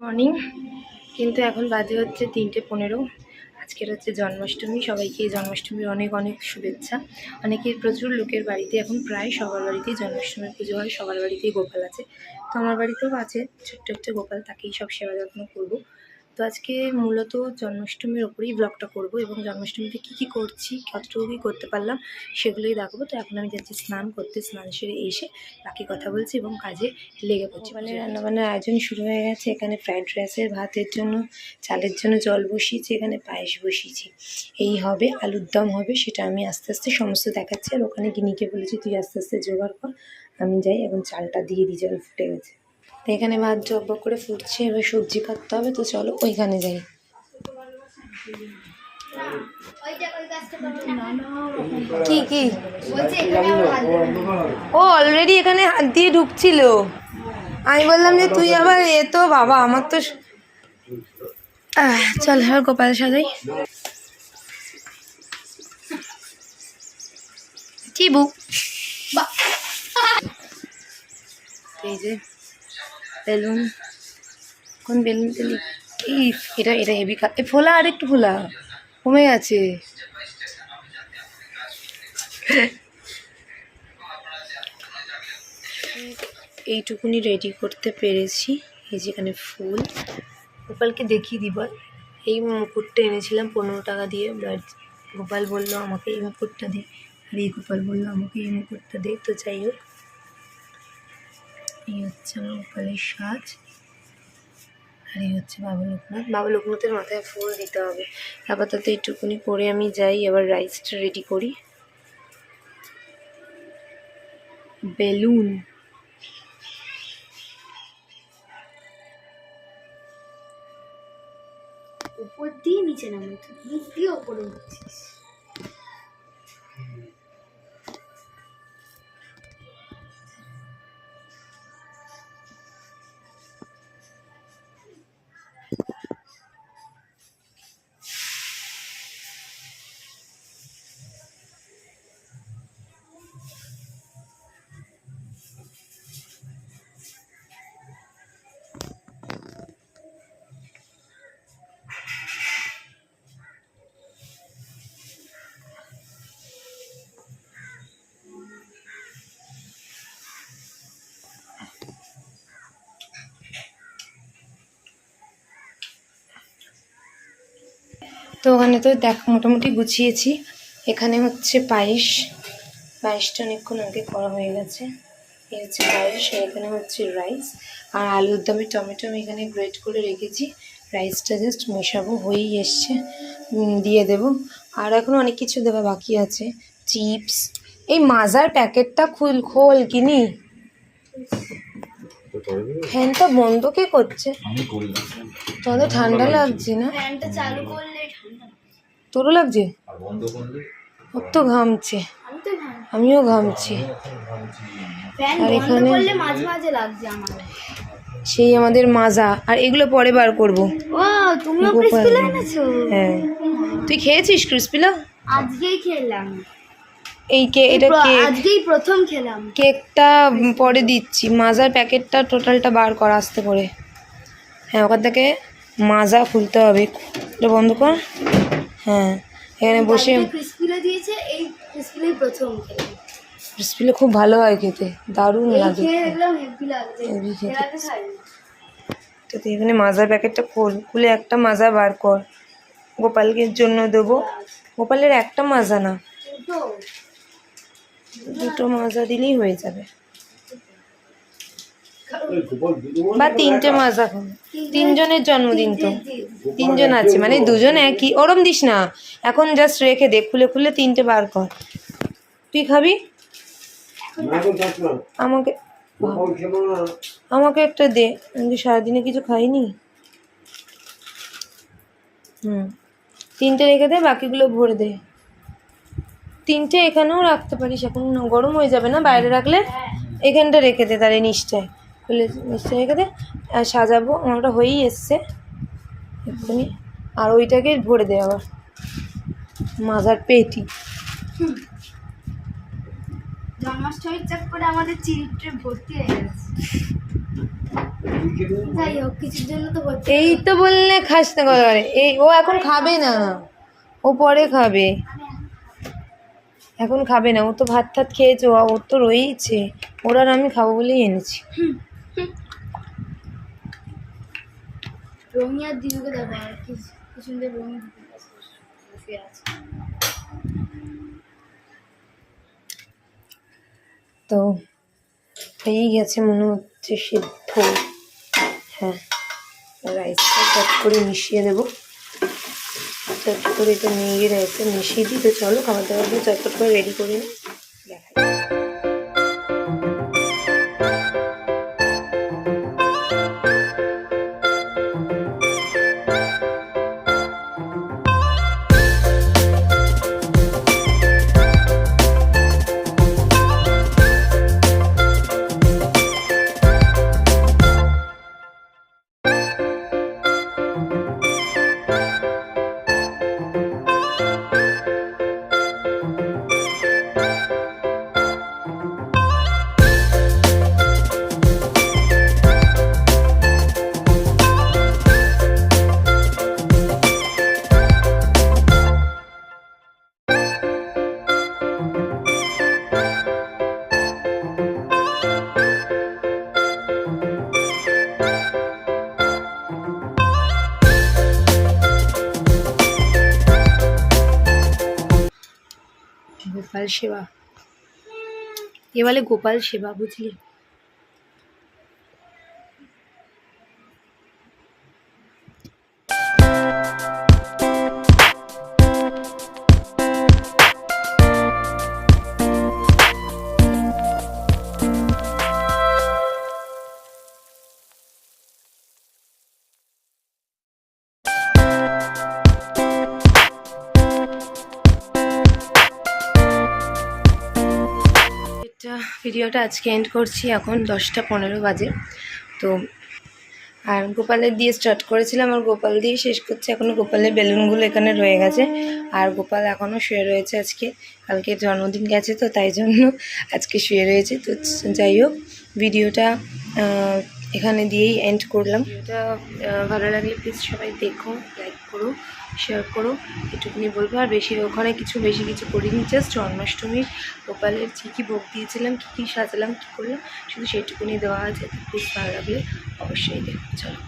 Morning কিন্তু এখন বাজে হচ্ছে তিনটে পনেরো। আজকের হচ্ছে জন্মাষ্টমী। সবাইকে জন্মাষ্টমীর অনেক অনেক শুভেচ্ছা। অনেকের প্রচুর লোকের বাড়িতে এখন প্রায় সবার বাড়িতেই জন্মাষ্টমীর পুজো হয়, সবার বাড়িতেই গোপাল আছে। তো আমার বাড়িতেও আছে ছোট্ট একটা গোপাল, তাকেই সব সেবা যত্ন করব। তো আজকে মূলত জন্মাষ্টমীর ওপরেই ব্লগটা করব এবং জন্মাষ্টমীতে কী কী করছি, কতটুকু কী করতে পারলাম সেগুলোই দেখাবো। তো এখন আমি যাচ্ছি স্নান করতে, স্নান সেরে এসে বাকি কথা বলছি এবং কাজে লেগে পড়ছি। মানে রান্নাবান্নার আয়োজন শুরু হয়ে গেছে। এখানে ফ্রাইড রাইসের ভাতের জন্য, চালের জন্য জল বসিয়েছি, এখানে পায়েস বসিয়েছি। এই হবে, আলুর দম হবে, সেটা আমি আস্তে আস্তে সমস্ত দেখাচ্ছি। আর ওখানে গিনিকে বলেছি, তুই আস্তে আস্তে জোগাড় কর, আমি যাই এখন চালটা দিয়ে দিই, জল ফুটে গেছে। এখানে ভাত জব্বক করে ফুটছে, এবার সবজি কাটতে হবে, তো চলো ওইখানে যাই। কি কি? ও অলরেডি এখানে হাত দিয়ে ঢুকছিল। আমি বললাম যে, তুই আবার এ তো বাবা, আমার তো চল আর গোপাল সাজাই। কি বু এই যে বেলুন। কোন বেলুন তেলি এই এটা এটা হেভি খা এ ফোলা আর একটু ফোলা। কমে গেছে। এইটুকুনি রেডি করতে পেরেছি। এই যেখানে ফুল। গোপালকে দেখিয়ে দিব এই মুকুটটা এনেছিলাম পনেরো টাকা দিয়ে। বাট গোপাল বলল, আমাকে এই মুকুটটা দে। আর এই গোপাল বলল, আমাকে এই মুকুটটা দে। তো যাই হোক এই হচ্ছে আমার সাজ। আর এই হচ্ছে বাবা লোকনাথ। বাবা লোকনাথের মাথায় ফুল দিতে হবে। আপাতত এইটুকুনি করে আমি যাই, এবার রাইসটা রেডি করি। বেলুন। উপর দিয়ে নিচে নামে তুই মুখ দিয়ে ওপরে উঠছিস। তো ওখানে তো দেখ, মোটামুটি গুছিয়েছি। এখানে হচ্ছে পায়েস। পায়েসটা অনেকক্ষণ আগে করা হয়ে গেছে। এই হচ্ছে পায়েস এখানে হচ্ছে রাইস। আর আলুর দমে টমেটো আমি এখানে গ্রেট করে রেখেছি। রাইসটা জাস্ট মেশাবো, হয়েই এসছে। দিয়ে দেব। আর এখনও অনেক কিছু দেওয়া বাকি আছে। চিপস। এই মাজার প্যাকেটটা খুল, খোল কিনি। ফ্যানটা বন্ধ কে করছে? আমি করি না। তোমাদের ঠান্ডা লাগছে না? ফ্যানটা চালু করলে ঠান্ডা তোরও লাগছে? আর ওর তো ঘামছে। আমি তো ফ্যান আমিও ঘামছি। আর এখানে- করলে মাঝে মাঝে লাগছে আমার। সেই আমাদের মাজা। আর এগুলো পরে বার করব। তুমিও হ্যাঁ। তুই খেয়েছিস ক্রিসপিলা? আজকেই খেলাম। এই কে এটা কেক আজকেই প্রথম খেলাম। কেকটা পরে দিচ্ছি। মাজার প্যাকেটটা টোটালটা বার কর আসতে করে। হ্যাঁ ওখান থেকে মাজা খুলতে হবে। এটা বন্ধ কর। হ্যাঁ এখানে বসে ক্রিসপিলে দিয়েছে এই ক্রিসপিলেই প্রথম খেলাম। ক্রিসপিলে খুব ভালো হয় খেতে। দারুণ লাগে। তো তুই এখানে মাজার প্যাকেটটা খোল খুলে একটা মাজা বার কর। গোপালকে জন্য দেবো। গোপালের একটা মাজা না। দুটো মাজা দিলেই হয়ে যাবে। বা তিনটে মাজা খাবে তিনজনের জন্মদিন তো। তিনজন আছে মানে দুজন একই। ওরম দিস না। এখন জাস্ট রেখে দে খুলে খুলে তিনটে বার কর। তুই খাবি? আমাকে আমাকে একটা দে। আমি তো সারাদিনে কিছু খাইনি। হুম। তিনটে রেখে দে বাকিগুলো ভরে দে। তিনটে এখানেও রাখতে পারিস এখন গরম হয়ে যাবে না? বাইরে রাখলে এখানটা রেখে দে তাহলে নিচটায়। খুলে নিচটায় রেখে দে। আর সাজাবো আমারটা হয়েই এসছে। এক্ষুনি। আর ওইটাকে ভরে দে আবার। মাজার পেটি। জন্মাষ্টমীর চক্করে আমাদের ভর্তি হয়ে গেছে। যাই হোক কিছুর জন্য তো এই তো বললে খাস না কথা এই ও এখন খাবে না। ও পরে খাবে। এখন খাবে না ও তো ভাত টাত খেয়েছে ও ওর তো রয়েইছে ওর আর আমি খাব বলেই এনেছি। আর দিদুকে আর বসে আছে। তো হয়েই গেছে মনে হচ্ছে সিদ্ধ। হ্যাঁ রাইসটা চট করে মিশিয়ে দেবো চট করে এটা নিয়ে গিয়ে মিশিয়ে দিই। তো চলো খাবার দাবারগুলো চটপট করে রেডি করে নিই। গোপাল সেবা এ বলে গোপাল সেবা বুঝলি ভিডিওটা আজকে এন্ড করছি এখন দশটা পনেরো বাজে। তো, আর গোপালের দিয়ে স্টার্ট করেছিলাম আর গোপাল দিয়ে শেষ করছি। এখনও গোপালের বেলুনগুলো এখানে রয়ে গেছে। আর গোপাল এখনও শুয়ে রয়েছে আজকে। কালকে জন্মদিন গেছে তো, তাই জন্য আজকে শুয়ে রয়েছে। তো, যাই হোক, ভিডিওটা এখানে দিয়েই এন্ড করলাম। ভিডিওটা ভালো লাগলে প্লিজ সবাই দেখো লাইক করো শেয়ার করো, এটুকুনি বলব। আর বেশি ওখানে কিছু, বেশি কিছু করিনি জাস্ট জন্মাষ্টমীর গোপালের কী কী ভোগ দিয়েছিলাম, কী কী সাজালাম, কী করলাম, শুধু সেটুকুনি দেওয়া আছে প্লিজ ভালো লাগলে অবশ্যই দেখো। চলো